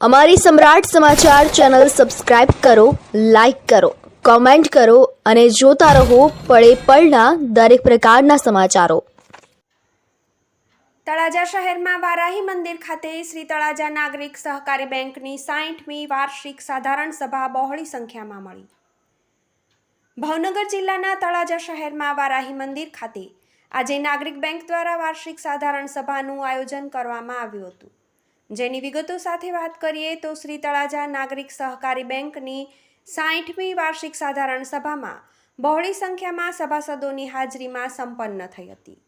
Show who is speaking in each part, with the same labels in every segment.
Speaker 1: અમારી Samrat Samachar channel subscribe કરો, like કરો, કોમેન્ટ કરો અને જોતા રહો પળે પળના દરેક પ્રકારના સમાચારો.
Speaker 2: તળાજા શહેરમાં વારાહી મંદિર ખાતે શ્રી તળાજા નાગરિક સહકારી બેંકની સાઠમી વાર્ષિક સાધારણ સભા બહોળી સંખ્યામાં મળી. ભાવનગર જિલ્લાના તળાજા શહેરમાં વારાહી મંદિર ખાતે આજે નાગરિક બેંક દ્વારા વાર્ષિક સાધારણ સભાનું આયોજન કરવામાં આવ્યું હતું. જેની વિગતો સાથે વાત કરીએ તો શ્રી તળાજા નાગરિક સહકારી બેંકની સાઠમી વાર્ષિક સાધારણ સભામાં બહોળી સંખ્યામાં સભાસદોની હાજરીમાં સંપન્ન થઈ હતી.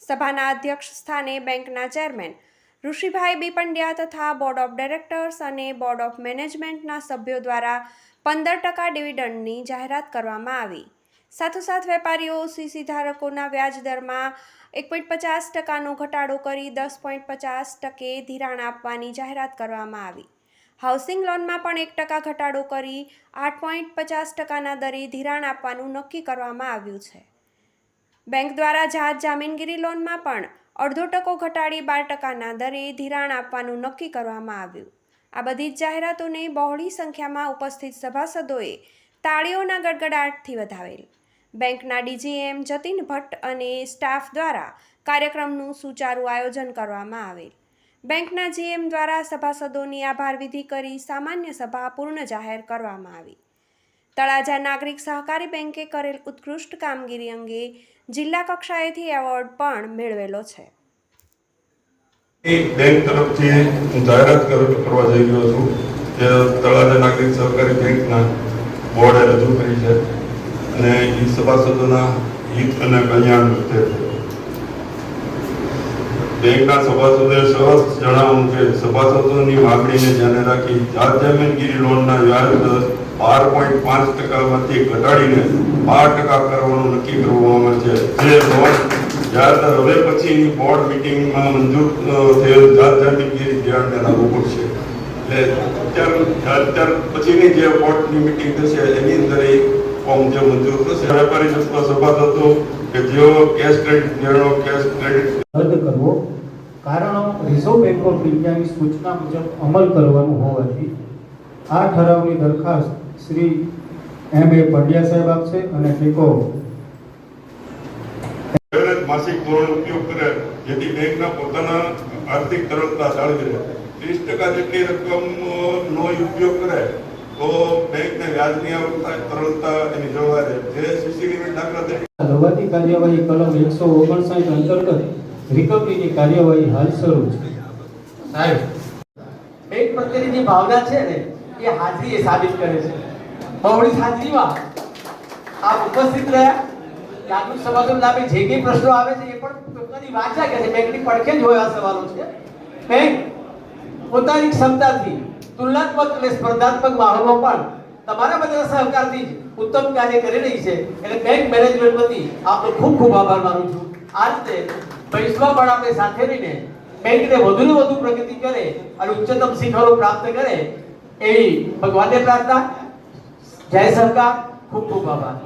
Speaker 2: સભાના અધ્યક્ષ સ્થાને બેંકના ચેરમેન ઋષિભાઈ બી પંડ્યા તથા બોર્ડ ઓફ ડાયરેક્ટર્સ અને બોર્ડ ઓફ મેનેજમેન્ટના સભ્યો દ્વારા પંદર ટકા ડિવિડન્ડની જાહેરાત કરવામાં આવી. સાથોસાથ વેપારીઓ સીસી ધારકોના વ્યાજ દરમાં એક પોઈન્ટ પચાસ ટકાનો ઘટાડો કરી દસ પોઈન્ટ પચાસ ટકે ધિરાણ આપવાની જાહેરાત કરવામાં આવી. હાઉસિંગ લોનમાં પણ એક ટકા ઘટાડો કરી આઠ પોઈન્ટ પચાસ ટકાના દરે ધિરાણ આપવાનું નક્કી કરવામાં આવ્યું છે. બેંક દ્વારા જાત જામીનગીરી લોનમાં પણ અડધો ટકો ઘટાડી બાર ટકાના દરે ધિરાણ આપવાનું નક્કી કરવામાં આવ્યું. આ બધી જ જાહેરાતોને બહોળી સંખ્યામાં ઉપસ્થિત સભાસદોએ તાળીઓના ગડગડાટથી વધાવેલ. બેંકના ડીજીએમ જતીન ભટ્ટ અને સ્ટાફ દ્વારા કાર્યક્રમનું સુચારું આયોજન કરવામાં આવેલ. બેંકના જીએમ દ્વારા સભાસદોની આભારવિધિ કરી સામાન્ય સભા પૂર્ણ જાહેર કરવામાં આવી. તળાજા નાગરિક સહકારી બેંકે કરેલ ઉત્કૃષ્ટ કામગીરી અંગે જિલ્લા કક્ષાએથી એવોર્ડ પણ મેળવેલો છે.
Speaker 3: બેંક તરફથી હું જાહેરાત કરવા જઈ રહ્યો છું. જે તળાજા નાગરિક સહકારી બેંકના બોર્ડે રજૂ કરી છે. અને એ સભાસદોના હિત અને કલ્યાણ વચ્ચે બેંકના સભાસદોએ સહજ જણાવ્યું કે સભાસદોની માગણીને ધ્યાને રાખી જાત જમીનગીરી લોનના વ્યાજ દર બાર પોઈન્ટ પાંચ ટકામાંથી ઘટાડીને બાર ટકા કરવાનું નક્કી કરવામાં છે જે લોન જ્યારે હવે પછીની બોર્ડ મિટિંગમાં મંજૂર થયેલ જાત જામીનગીરી ધ્યાનને લાગુ પડશે એટલે અત્યાર અત્યાર પછીની જે બોર્ડની મિટિંગ થશે એની અંદર ફોર્મ જે મંજૂર થશે વેપારી સંસ્થા થતો કે જેઓ કેશ ક્રેડિટ મેળવો કેશ ક્રેડિટ
Speaker 4: રદ કરવો. કારણો રિઝર્વ બેંક ઓફ ઇન્ડિયાની સૂચના મુજબ અમલ કરવાનું હોવાથી આ ઠરાવની દરખાસ્ત શ્રી એમ એ પંડ્યા સાહેબ આપશે અને ટેકો
Speaker 3: માસિક ધોરણ ઉપયોગ કરે જેથી બેંકના પોતાના આર્થિક તરલતા જાળવી રહે. ત્રીસ ટકા જેટલી રકમનો ઉપયોગ કરે તો બેંકને વ્યાજની આવક તરલતા એની જળવાય જે સીસી લિમિટ દાખલા તરીકે
Speaker 4: લવાતી કાર્યવાહી કલમ એકસો ઓગણસાઠ અંતર્ગત રિકવરીની કાર્યવાહી હાલ શરૂ છે.
Speaker 5: સાહેબ બેંક પ્રત્યેની જે ભાવના છે ને એ હાજરી એ સાબિત કરે છે. બહોળી હાજરીમાં આપ ઉપસ્થિત રહ્યા નાગરિક સમાજના લાભે જે કંઈ પ્રશ્નો આવે છે એ પણ પોતાની વાંચા કે છે બેંકની પડખે જ હોય આ સવાલો છે. બેંક પોતાની ક્ષમતાથી તુલનાત્મક અને સ્પર્ધાત્મક માહોલમાં પણ તમારા બધા સહકારથી જ ઉત્તમ કાર્ય કરી રહી છે એટલે બેંક મેનેજમેન્ટ વતી આપનો ખૂબ ખૂબ આભાર માનું છું. આ રીતે ભવિષ્યમાં પણ આપણે સાથે રહીને બેંકને વધુ ને વધુ પ્રગતિ કરે અને ઉચ્ચતમ શિખરો પ્રાપ્ત કરે એવી ભગવાનને પ્રાર્થના. જય સરકાર, ખૂબ ખૂબ આભાર.